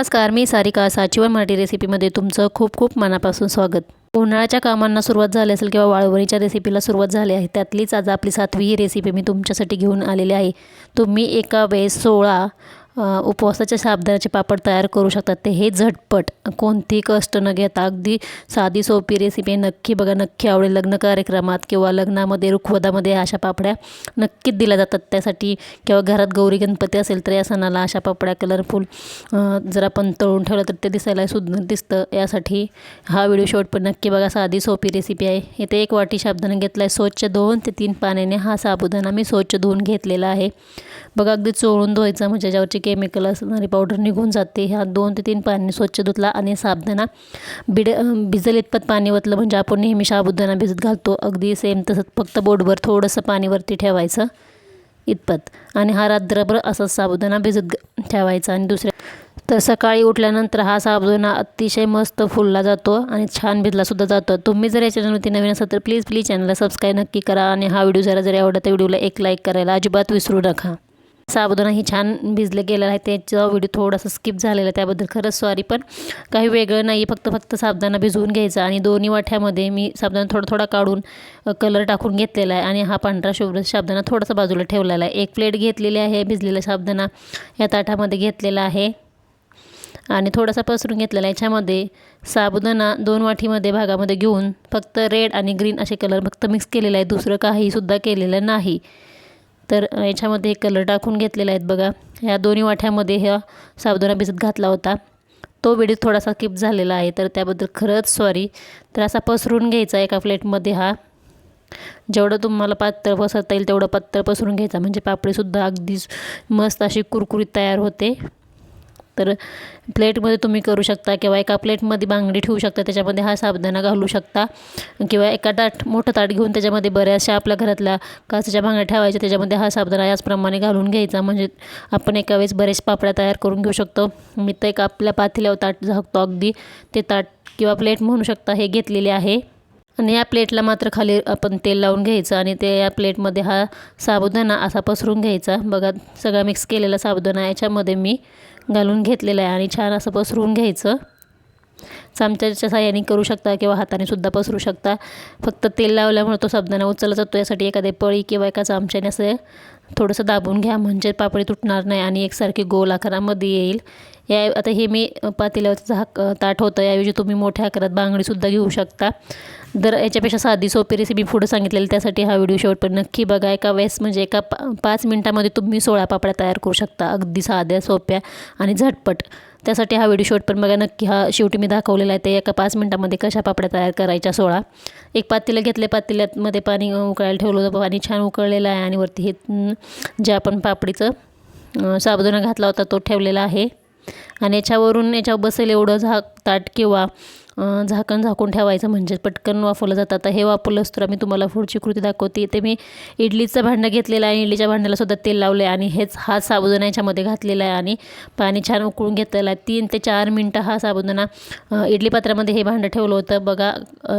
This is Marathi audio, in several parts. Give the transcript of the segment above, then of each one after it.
नमस्कार मी सारिका साचीवर मराठी रेसिपीमध्ये तुमचं खूप खूप मनापासून स्वागत. उन्हाळ्याच्या कामांना सुरुवात झाली असेल किंवा वाळवणीच्या रेसिपीला सुरुवात झाली आहे त्यातलीच आज आपली सातवी ही रेसिपी मी तुमच्यासाठी घेऊन आलेली आहे. तुम्ही एका वेळेस सोळा उपवासाच्या साबुदाण्याचे पापड तयार करू शकतात. ते हे झटपट कोणतीही कष्ट न घेता अगदी साधी सोपी रेसिपी आहे नक्की बघा नक्की आवडेल. लग्न कार्यक्रमात किंवा लग्नामध्ये रुखवदामध्ये अशा पापड्या नक्कीच दिल्या जातात. त्यासाठी किंवा घरात गौरी गणपती असेल तर या सणाला अशा पापड्या कलरफुल जर आपण तळून ठेवलं तर ते दिसायला सुंदर दिसतं. यासाठी हा व्हिडिओ शेवट पण नक्की बघा. साधी सोपी रेसिपी आहे. इथे एक वाटी साबुदाणा घेतला आहे स्वच्छ दोन ते तीन पाण्याने हा साबुदाणा मी स्वच्छ धुवून घेतलेला आहे. बघा अगदी चोळून धुवायचा म्हणजे ज्यावरची केमिकल असणारी पावडर निघून जाते. ह्या दोन ते तीन पाणी स्वच्छ धुतला आणि साबदाना बिड भिजल इतपत पाणी ओतलं म्हणजे आपण नेहमी साबुदाणा भिजत घालतो. अगदी सेम तसंच फक्त बोटभर थोडंसं पाणीवरती ठेवायचं इतपत. आणि हा रात्रभर असाच साबुदाणा भिजत ठेवायचा. आणि दुसऱ्या तर सकाळी उठल्यानंतर हा साबुदाणा अतिशय मस्त फुलला जातो आणि छान भिजलासुद्धा जातो. तुम्ही जर या चॅनलवरती नवीन असाल तर प्लीज प्लीज चॅनलला सबस्क्राईब नक्की करा. आणि हा व्हिडिओ जरा जरी आवडला तर व्हिडिओला एक लाईक करायला अजिबात विसरू नका. साबुदाणाही छान भिजले गेलेला आहे. त्याचा व्हिडिओ थोडासा स्किप झालेला आहे. त्याबद्दल खरंच सॉरी पण काही वेगळं नाही फक्त फक्त साबुदाणा भिजवून घ्यायचा आणि दोन्ही वाठ्यामध्ये मी साबुदाणा थोडा थोडा काढून कलर टाकून घेतलेला आहे आणि हा पांढरा शुभ्र साबुदाणा थोडासा बाजूला ठेवलेला आहे. एक प्लेट घेतलेली आहे भिजलेला साबुदाणा या ताटामध्ये घेतलेला आहे आणि थोडासा पसरून घेतलेला आहे. याच्यामध्ये साबुदाणा दोन वाटीमध्ये भागामध्ये घेऊन फक्त रेड आणि ग्रीन असे कलर फक्त मिक्स केलेला आहे. दुसरं काहीसुद्धा केलेलं नाही. तर याच्यामध्ये कलर टाकून घेतलेला आहेत बघा. ह्या दोन्ही वाट्यामध्ये ह्या साबुदाणा भिजत घातला होता. तो व्हिडिओ थोडासा किप झालेला आहे. तर त्याबद्दल खरंच सॉरी तर असा पसरून घ्यायचा एका प्लेटमध्ये हा. जेवढं तुम्हाला पातळ पसरता येईल तेवढं पातळ पसरून घ्यायचा. म्हणजे पापडीसुद्धा अगदीच मस्त अशी कुरकुरीत तयार होते. तर प्लेटमध्ये तुम्ही करू शकता किंवा एका प्लेटमध्ये बांगडी ठेवू शकता त्याच्यामध्ये हा साबुदाणा घालू शकता किंवा एका ताट मोठं ताट घेऊन त्याच्यामध्ये बऱ्याचशा आपल्या घरातल्या काचेच्या बांगड्या ठेवायच्या त्याच्यामध्ये हा साबुदाणा याचप्रमाणे घालून घ्यायचा. म्हणजे आपण एका वेळेस बरेच पापड्या तयार करून घेऊ शकतो. मी तर एक आपल्या पातेल्यावर ताट झाकतो अगदी. ते ताट किंवा प्लेट म्हणू शकता हे घेतलेले आहे. आणि या प्लेटला मात्र खाली आपण तेल लावून घ्यायचं आणि ते या प्लेटमध्ये हा साबुदाणा असा पसरून घ्यायचा. बघा सगळा मिक्स केलेला साबुदाणा याच्यामध्ये मी घालून घेतलेला आहे आणि छान असं पसरून घ्यायचं. चमच्याच्या साह्याने करू शकता किंवा हाताने सुद्धा पसरू शकता. फक्त तेल लावल्यामुळे तो साबुदाणा उचलला जातो. यासाठी एखाद्या पळी किंवा एका चमच्याने असं थोडंसं दाबून घ्या. म्हणजे पापडी तुटणार नाही आणि एकसारखी गोल आकारामध्ये येईल. या आता हे मी पातेल्यावरचं झाक ताट होतं. याऐवजी तुम्ही मोठ्या आकारात बांगडीसुद्धा घेऊ शकता. जर याच्यापेक्षा साधी सोपी रेसिपी पुढं सांगितलेली त्यासाठी हा व्हिडिओ शेवटपर्यंत नक्की बघा. एका वेळेस म्हणजे एका पा पाच मिनटामध्ये तुम्ही सोळा पापड्या तयार करू शकता. अगदी साध्या सोप्या आणि झटपट. त्यासाठी हा व्हिडिओ शेवटपर्यंत बघा. नक्की हा शेवटी मी दाखवलेला आहे ते एका पाच मिनटामध्ये कशा पापड्या तयार करायच्या सोळा. एक पातेलं घेतले पातेल्यामध्ये पाणी उकळायला ठेवलं होतं. पाणी छान उकळलेलं आहे आणि वरती हे जे आपण पापडीचं साबुदाणा घातला होता तो ठेवलेला आहे. आणि याच्यावरून याच्यावर बसेल एवढं झाक ताट किंवा झाकण झाकून ठेवायचं म्हणजे पटकन वाफवलं जातं. आता हे वापरलंच तर मी तुम्हाला पुढची कृती दाखवते. ते मी इडलीचं भांडं घेतलेलं आहे. इडलीच्या भांड्याला सुद्धा तेल लावलं आहे आणि हेच हा साबुदाणा याच्यामध्ये घातलेला आहे. आणि पाणी छान उकळून घेतलेलं आहे. तीन ते चार मिनटं हा साबुदाणा इडली पात्रामध्ये हे भांडं ठेवलं होतं. बघा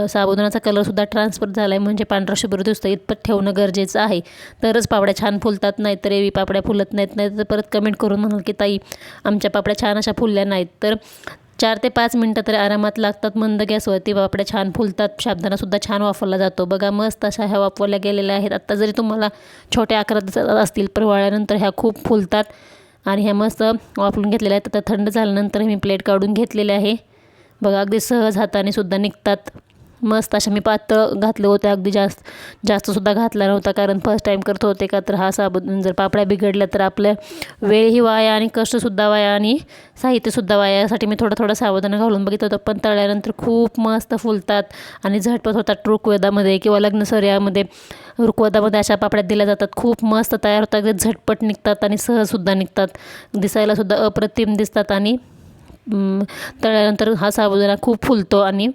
साबुदाणाचा कलरसुद्धा ट्रान्सफर झाला आहे म्हणजे पांढरा शुभ्र दिसतं. इतपत ठेवणं गरजेचं आहे. तरच पापड्या छान फुलतात. नाही तर एवी पापड्या फुलत नाहीत. नाही तर परत कमेंट करून म्हणाल की ताई आमच्या पापड्या छान अशा फुलल्या नाहीत. तर चार ते पाच मिनटं तरी आरामात लागतात. मंद गॅसवरती पापड्या छान फुलतात. साबुदाणासुद्धा छान वापरला जातो. बघा मस्त अशा ह्या वापरल्या गेलेल्या आहेत. आत्ता जरी तुम्हाला छोट्या आकारात दिसत असतील पण वाळल्यानंतर ह्या खूप फुलतात. आणि ह्या मस्त वापरून घेतलेल्या आहेत. आता थंड झाल्यानंतर मी प्लेट काढून घेतलेले आहे. बघा अगदी सहज हाताने सुद्धा निघतात. मस्त अशा मी पातळ घातलं होतं अगदी जास्त जास्तसुद्धा घातला नव्हता कारण फर्स्ट टाईम करत होते का तर हा साबण जर पापड्या बिघडल्या तर आपल्या वेळही वाया आणि कष्टसुद्धा वाया आणि साहित्यसुद्धा वाया यासाठी मी थोडं थोडं सावधानं घालून बघितलं होतं. पण तळल्यानंतर खूप मस्त फुलतात आणि झटपट होतात रुकवेदामध्ये किंवा लग्नसर्यामध्ये ऋकवेदामध्ये रुकवदामध्ये अशा पापड्या दिल्या जातात. खूप मस्त तयार होतात झटपट निघतात आणि सहजसुद्धा निघतात. दिसायलासुद्धा अप्रतिम दिसतात आणि तळल्यानंतर हा साबुदाणा खूप फुलतो आणि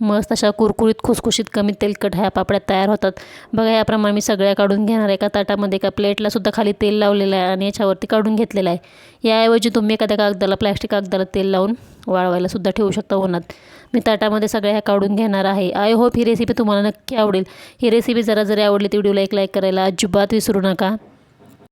मस्त अशा कुरकुरीत खुसखुशीत कमी तेलकट ह्या पापड्या तयार होतात. बघा याप्रमाणे मी सगळ्या काढून घेणार आहे. एका ताटामध्ये एका प्लेटलासुद्धा खाली तेल लावलेलं आहे आणि याच्यावरती काढून घेतलेलं आहे. याऐवजी तुम्ही एखाद्या कागदाला प्लॅस्टिक कागदाला तेल लावून वाळवायलासुद्धा ठेवू शकता उन्हात. मी ताटामध्ये सगळ्या ह्या काढून घेणार आहे. आय होप ही रेसिपी तुम्हाला नक्की आवडेल. ही रेसिपी जरा जरी आवडली तर व्हिडिओला एक लाईक करायला अजिबात विसरू नका.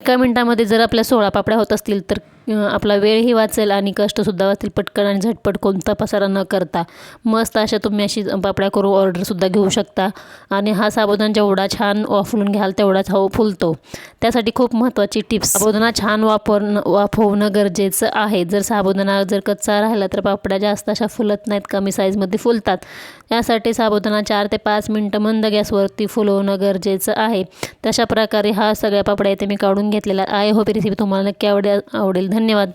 एका मिनटामध्ये जर आपल्या सोळा पापड्या होत असतील तर आपला वेळही वाचेल आणि कष्टसुद्धा वाचतील. पटकन आणि झटपट कोणता पसारा न करता. मस्त अशा तुम्ही अशी पापड्या करू ऑर्डरसुद्धा घेऊ शकता. आणि हा साबुदाणा जेवढा छान वाफलून घ्याल तेवढाच हा फुलतो. त्यासाठी खूप महत्त्वाची टिप्स. साबुदाणा छान वापरणं वाफवणं गरजेचं आहे. जर साबुदाणा जर कच्चा राहिला तर पापड्या जास्त अशा फुलत नाहीत कमी साईजमध्ये फुलतात. यासाठी साबुदाणा चार ते पाच मिनटं मंद गॅसवरती फुलवणं गरजेचं आहे. तशा प्रकारे हा सगळ्या पापड्या इथे मी काढून घेतलेला आहे. होप रेसिपी तुम्हाला नक्की आवडेल. आवडेल. धन्यवाद.